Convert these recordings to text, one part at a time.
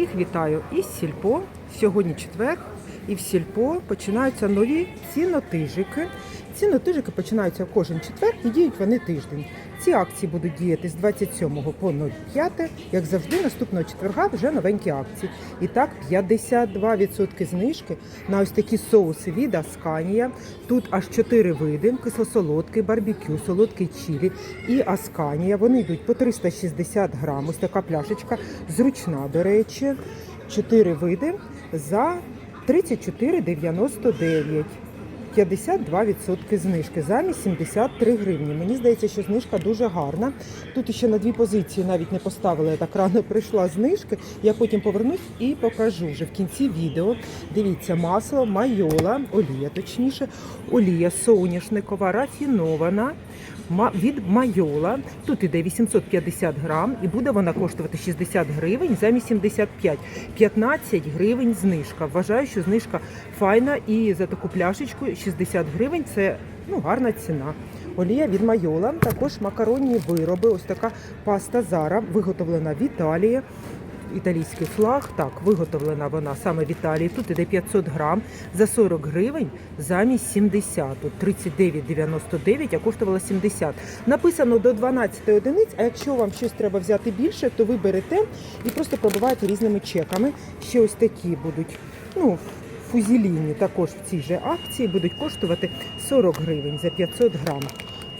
Всіх вітаю із Сільпо. Сьогодні четвер, і в Сільпо починаються нові цінотижики. Цінотижики починаються кожен четвер і діють вони тиждень. Ці акції будуть діяти з 27 по 05. Як завжди, наступного четверга вже новенькі акції. І так, 52% знижки на ось такі соуси від Асканія. Тут аж 4 види: кисло-солодкий, барбекю, солодкий чилі і Асканія. Вони йдуть по 360 грам. Ось така пляшечка зручна, до речі. 4 види за 34,99. 52% знижки замість 73 гривні. Мені здається, що знижка дуже гарна. Тут ще на дві позиції навіть не поставили. Я так рано прийшла знижки. Я потім повернусь і покажу вже в кінці відео. Дивіться, масло майола, олія, точніше, олія соняшникова, рафінована. Від майола тут іде 850 грам, і буде вона коштувати 60 гривень замість 75. 15 гривень знижка. Вважаю, що знижка файна, і за таку пляшечку 60 гривень це ну, гарна ціна. Олія від майола, також макаронні вироби. Ось така паста Зара, виготовлена в Італії. Італійський флаг, так, виготовлена вона саме в Італії. Тут іде 500 грам за 40 гривень замість 70. Тут 39,99, а коштувала 70. Написано до 12 одиниць, а якщо вам щось треба взяти більше, то ви берете і просто пробиваєте різними чеками. Ще ось такі будуть. Ну, фузіліні також в цій же акції будуть коштувати 40 гривень за 500 грам.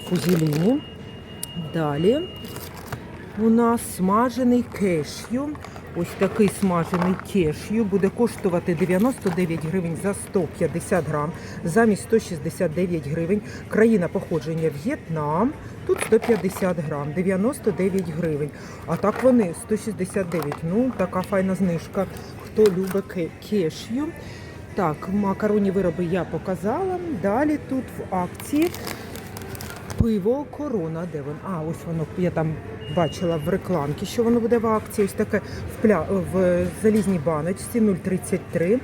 Фузіліні. Далі у нас смажений кешю. Ось такий смажений кешю буде коштувати 99 гривень за 150 грам, замість 169 гривень. Країна походження В'єтнам. Тут 150 грам, 99 гривень. А так вони 169. Ну, така файна знижка. Хто любить кешю. Так, макаронні вироби я показала. Далі тут в акції Пиво корона, де воно? А, ось воно я там бачила в рекламці, що воно буде в акції. Ось таке в, пля... в залізній баночці 0,33.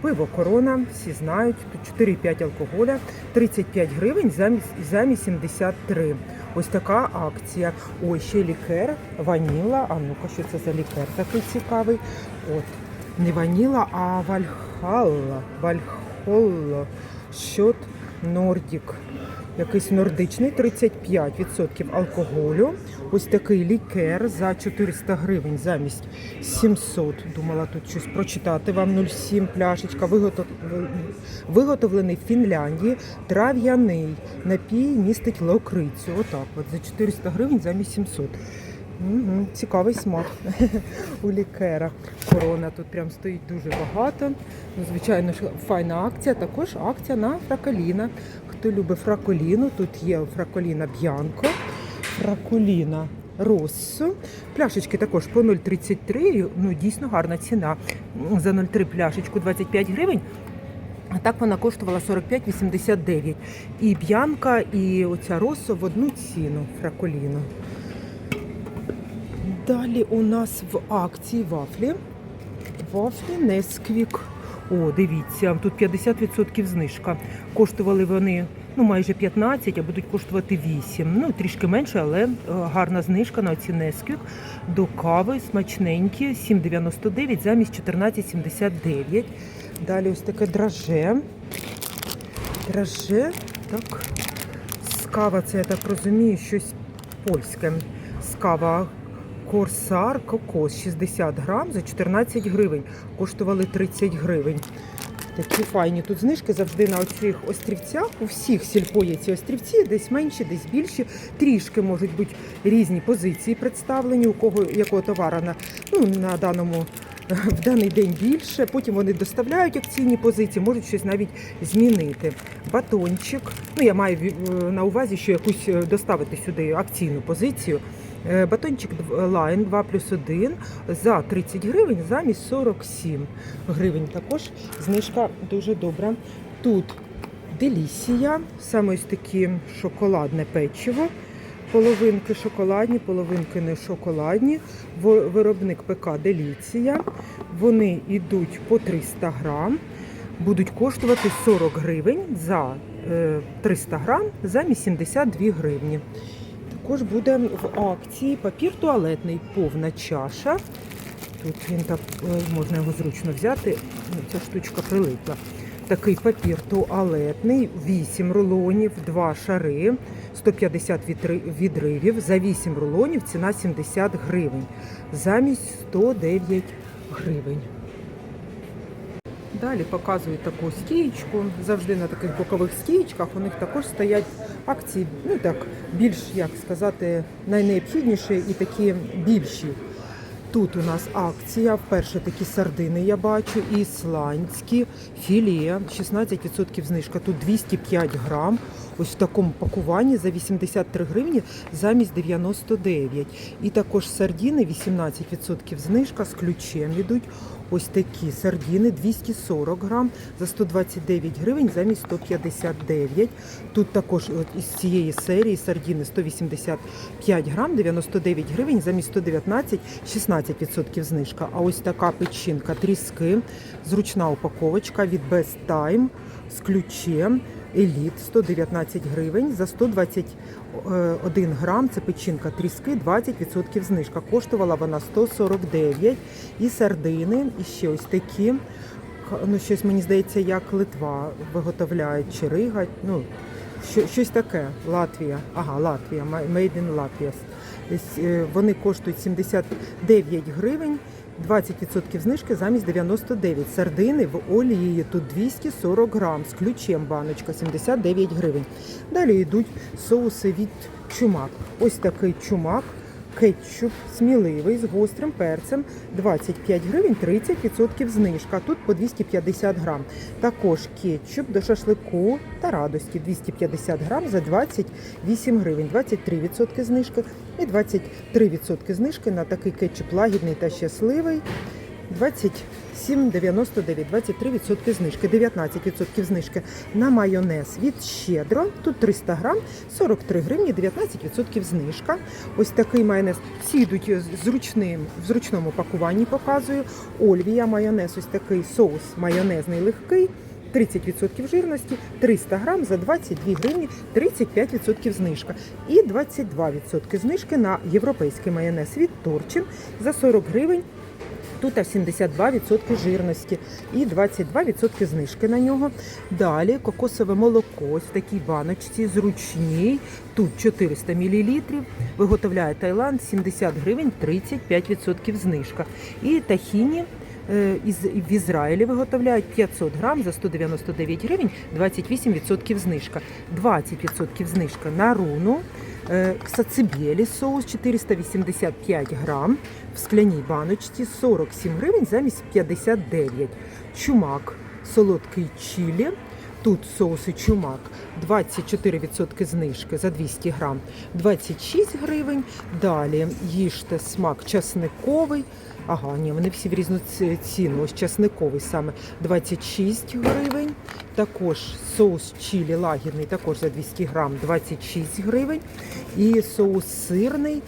Пиво корона, всі знають, тут 4,5 алкоголя, 35 гривень замість, замість 73. Ось така акція. Ой, ще лікер, ваніла. А ну-ка, що це за лікер такий цікавий? От, не ваніла, а вальхалла. Вальхолла. Щот Нордік. Якийсь нордичний 35% алкоголю. Ось такий лікер за 400 гривень замість 700. Думала тут щось прочитати вам 0,7 пляшечка. Виготовлений в Фінляндії. Трав'яний напій містить локрицю. Отак, от за 400 гривень замість 700. Угу, цікавий смак у лікера. Корона тут прям стоїть дуже багато. Ну, звичайно файна акція. Також акція на фраколіна. Хто любить фраколіну, тут є фраколіна Б'янко, фраколіна Россо. Пляшечки також по 0,33. Ну, дійсно гарна ціна. За 0,3 пляшечку 25 гривень. А так вона коштувала 45,89. І б'янка, і оця Россо в одну ціну фраколіну. Далі у нас в акції вафлі. Вафлі Несквік. О, дивіться, тут 50% знижка. Коштували вони ну, майже 15, а будуть коштувати 8. Ну, трішки менше, але е, гарна знижка на ці Несквік. До кави смачненькі, 7,99 замість 14,79. Далі ось таке драже. Драже, так. Скава, це я так розумію, щось польське. Скава Корсар Кокос 60 грам за 14 гривень. Коштували 30 гривень. Такі файні тут знижки завжди на оцих острівцях. У всіх сільпо є ці острівці, десь менші, десь більші. Трішки можуть бути різні позиції представлені, у кого якого товара на, ну, на даному. В даний день більше, потім вони доставляють акційні позиції, можуть щось навіть змінити. Батончик. Ну я маю е, на увазі, що якусь е, доставити сюди акційну позицію. Е, Батончик Лайн 2 плюс 1 за 30 гривень замість 47 гривень. Також знижка дуже добра. Тут делісія, саме ось такі шоколадне печиво. Половинки шоколадні, половинки не шоколадні. Виробник ПК Деліція. Вони йдуть по 300 грам. Будуть коштувати 40 гривень за е, 300 грам замість 72 гривні. Також буде в акції папір туалетний повна чаша. тут він так е, можна його зручно взяти. Ну, Ця штучка прилипла. Такий папір туалетний, 8 рулонів, 2 шари, 150 відривів. За 8 рулонів ціна 70 гривень. Замість 109 гривень. Далі показую таку стієчку. Завжди на таких бокових стієчках у них також стоять акції, ну так, більш, як сказати, найнеобхідніші і такі більші. Тут у нас акція. Вперше такі сардини я бачу. Ісландські філе. 16% знижка. Тут 205 грам. Ось в такому пакуванні за 83 гривні замість 99. І також сардини 18% знижка з ключем йдуть. Ось такі сардини 240 грам за 129 гривень замість 159. Тут також от із цієї серії сардини 185 грам 99 гривень замість 119 16% знижка. А ось така печінка тріски, зручна упаковочка від Best Time з ключем. Еліт 119 гривень за 121 грам. Це печінка тріски, 20% знижка. Коштувала вона 149. І сардини, і ще ось такі. Ну, щось мені здається, як Литва виготовляють чи Рига. Ну, що, щось таке. Латвія. Ага, Латвія. Made in Latvia. Е, Вони коштують 79 гривень. 20% знижки замість 99. Сардини в олії тут 240 грам з ключем баночка 79 гривень. Далі йдуть соуси від чумак. Ось такий чумак. Кетчуп сміливий з гострим перцем 25 гривень 30% знижка. Тут по 250 грам. Також кетчуп до шашлику та радості 250 грам за 28 гривень, 23% знижки і 23% знижки на такий кетчуп лагідний та щасливий. 27,99, 23% знижки, 19% знижки на майонез від щедро. Тут 300 грам, 43 гривні, 19% знижка. Ось такий майонез. Всі йдуть зручним, в зручному пакуванні показую. Ольвія майонез, ось такий соус майонезний легкий. 30% жирності, 300 грам за 22 гривні, 35% знижка. І 22% знижки на європейський майонез від Торчин за 40 гривень. Тут 72% жирності і 22% знижки на нього. Далі кокосове молоко ось в такій баночці зручній. Тут 400 мл. Виготовляє Таїланд 70 гривень, 35% знижка. І тахіні в Ізраїлі виготовляють 500 грам за 199 гривень, 28% знижка. 20% знижка на руну. Е, Сацибєлі соус 485 грам в скляній баночці 47 гривень замість 59. Чумак солодкий чилі. Тут соуси чумак 24% знижки за 200 грам 26 гривень. Далі їжте смак часниковий. Ага, ні, вони всі в різну ціну. Ось часниковий саме 26 гривень. Також соус чилі лагідний, також за 200 грам 26 гривень. І соус сирний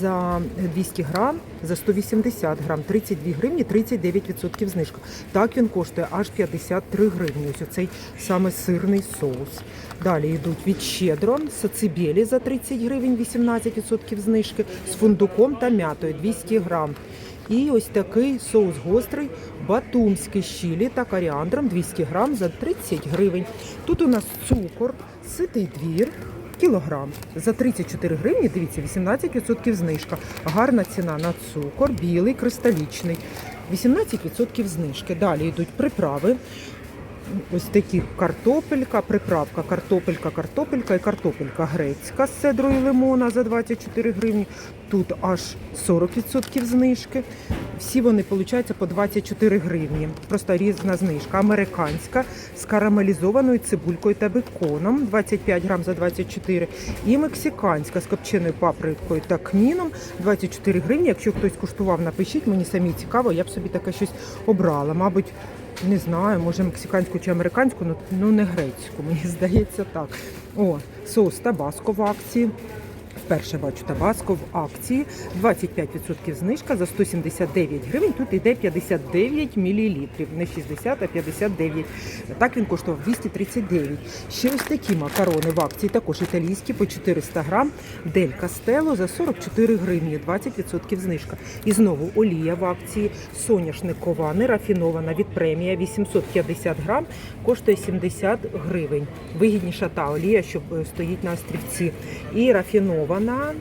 за 200 грам за 180 грам 32 гривні 39% знижка. Так він коштує аж 53 гривні. Ось оцей саме сирний соус. Далі йдуть від щедро сацибєлі за 30 гривень 18% знижки з фундуком та м'ятою 200 грам. І ось такий соус гострий, батумський щілі та коріандром 200 грам за 30 гривень. Тут у нас цукор, ситий двір, кілограм за 34 гривні. Дивіться, 18% знижка. Гарна ціна на цукор, білий, кристалічний. 18% знижки. Далі йдуть приправи. Ось такі картопелька, приправка, картопелька, картопелька і картопелька грецька з цедрою лимона за 24 гривні. Тут аж 40% знижки. Всі вони виходять по 24 гривні. Просто різна знижка. Американська з карамелізованою цибулькою та беконом 25 грам за 24. І мексиканська з копченою паприкою та кміном 24 гривні. Якщо хтось куштував, напишіть, мені самі цікаво, я б собі таке щось обрала. Мабуть, не знаю, може мексиканську чи американську, ну, ну не грецьку, мені здається так. О, соус табаско в акції. Вперше бачу табаско в акції. 25% знижка за 179 гривень. Тут йде 59 мл. Не 60, а 59. Так він коштував 239. Ще ось такі макарони в акції, також італійські по 400 грам. Дель Кастело за 44 гривні, 20% знижка. І знову олія в акції. Соняшникова, нерафінована від премія 850 грам, коштує 70 гривень. Вигідніша та олія, що е, стоїть на острівці. І рафінована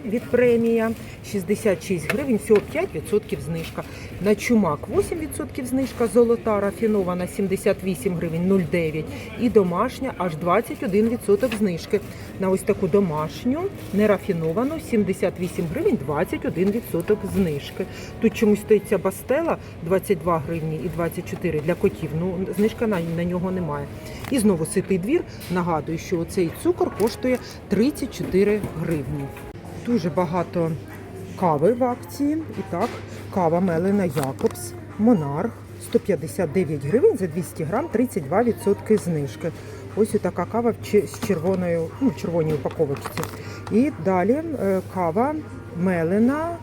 від премія 66 гривень, всього 5% знижка. На чумак 8% знижка, золота рафінована 78 гривень 0,9 і домашня аж 21% знижки. На ось таку домашню нерафіновану 78 гривень 21% знижки. Тут чомусь стоїть ця бастела 22 гривні і 24 для котів. Ну знижка на, на нього немає. І знову ситий двір. Нагадую, що цей цукор коштує 34 гривні. Дуже багато кави в акції. І так, кава Мелена Якобс, Монарх 159 гривень за 200 грам, 32% знижки. Ось така кава з червоною, ну, червоній упаковочці. І далі е, кава Мелена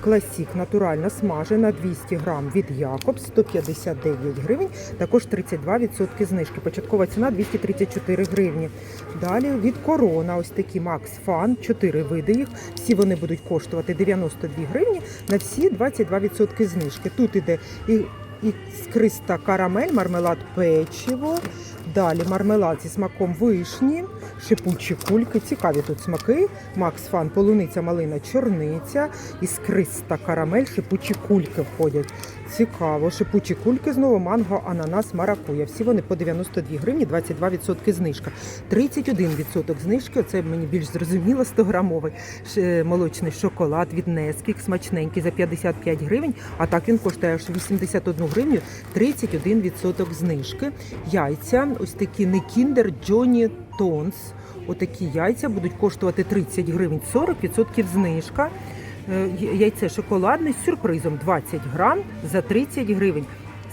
Класік натуральна смажена 200 грам від Якобс 159 гривень, також 32% знижки. Початкова ціна 234 гривні. Далі від Корона ось такі Макс Фан, 4 види їх. Всі вони будуть коштувати 92 гривні, на всі 22% знижки. Тут іде і іскриста карамель, мармелад печиво. Далі мармелад зі смаком вишні, шипучі кульки. Цікаві тут смаки. Макс Фан, полуниця, малина, чорниця, іскриста карамель, шипучі кульки входять. Цікаво. Шипучі кульки знову манго, ананас, маракуя. Всі вони по 92 гривні, 22% знижка. 31% знижки. Це мені більш зрозуміло 100 грамовий молочний шоколад від Несквік, смачненький за 55 гривень. А так він коштує аж 81 гривню, 31% знижки. Яйця, ось такі не кіндер, Джоні Тонс. Отакі яйця будуть коштувати 30 гривень, 40% знижка. Е, Яйце шоколадне з сюрпризом 20 грам за 30 гривень.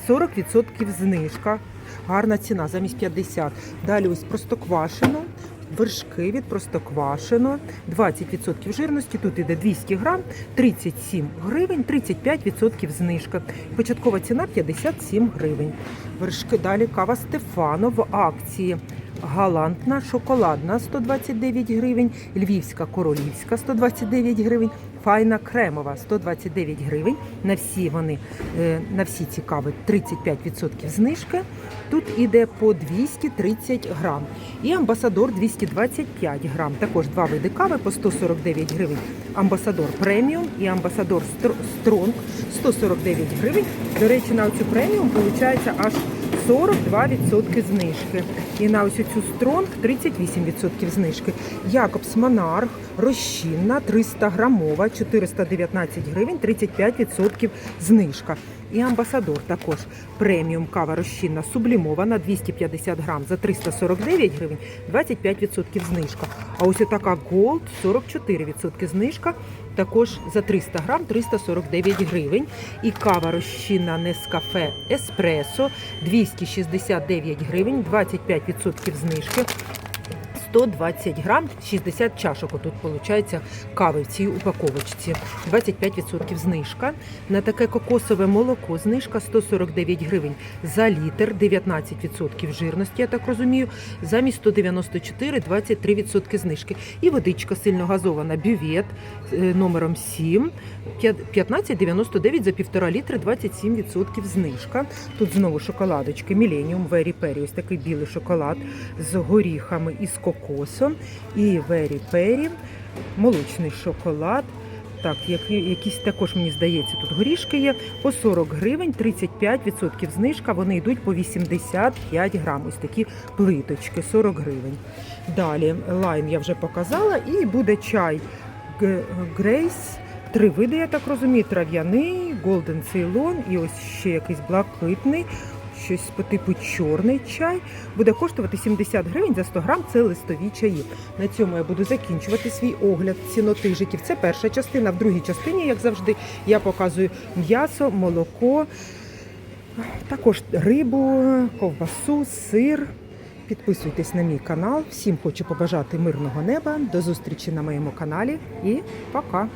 40% знижка. Гарна ціна замість 50. Далі ось простоквашино. Вершки від простоквашино. 20% жирності. Тут іде 200 грам, 37 гривень, 35% знижка. Початкова ціна 57 гривень. Вершки далі кава Стефано в акції. Галантна шоколадна 129 гривень, львівська королівська 129 гривень, файна кремова 129 гривень. На всі вони е, на всі ці кави 35% знижки. Тут іде по 230 грам. І амбасадор 225 грам. Також два види кави по 149 гривень. Амбасадор преміум і амбасадор Стр- стронг 149 гривень. До речі, на цю преміум виходить аж 42% знижки. І на ось цю стронг 38% знижки. Якобс Монарх розчинна 300 грамова 419 гривень, 35% знижка. І амбасадор також преміум кава розчинна сублімована 250 грам за 349 гривень, 25% знижка. А ось така Gold 44% знижка. Також за 300 грам 349 гривень. І кава розчинна Нескафе Еспресо 269 гривень, 25% знижки. 120 грам, 60 чашок. Отут виходить кави в цій упаковочці. 25% знижка. На таке кокосове молоко знижка 149 гривень за літр, 19% жирності, я так розумію. Замість 194 23% знижки. І водичка сильно газована бювет е, номером 7, 15,99 за півтора літри, 27% знижка. Тут знову шоколадочки Millennium Very Perry, ось такий білий шоколад з горіхами і з кокосом. І Very Perry, молочний шоколад. Так, якісь також, мені здається, тут горішки є. По 40 гривень, 35% знижка. Вони йдуть по 85 грам. Ось такі плиточки, 40 гривень. Далі лайм я вже показала. І буде чай Грейс. Три види, я так розумію, трав'яний, Голден Цейлон і ось ще якийсь блакитний, щось по типу чорний чай. Буде коштувати 70 гривень за 100 грам. Це листові чаї. На цьому я буду закінчувати свій огляд цінотижиків. Це перша частина. В другій частині, як завжди, я показую м'ясо, молоко, також рибу, ковбасу, сир. підписуйтесь на мій канал. Всім хочу побажати мирного неба. До зустрічі на моєму каналі і пока!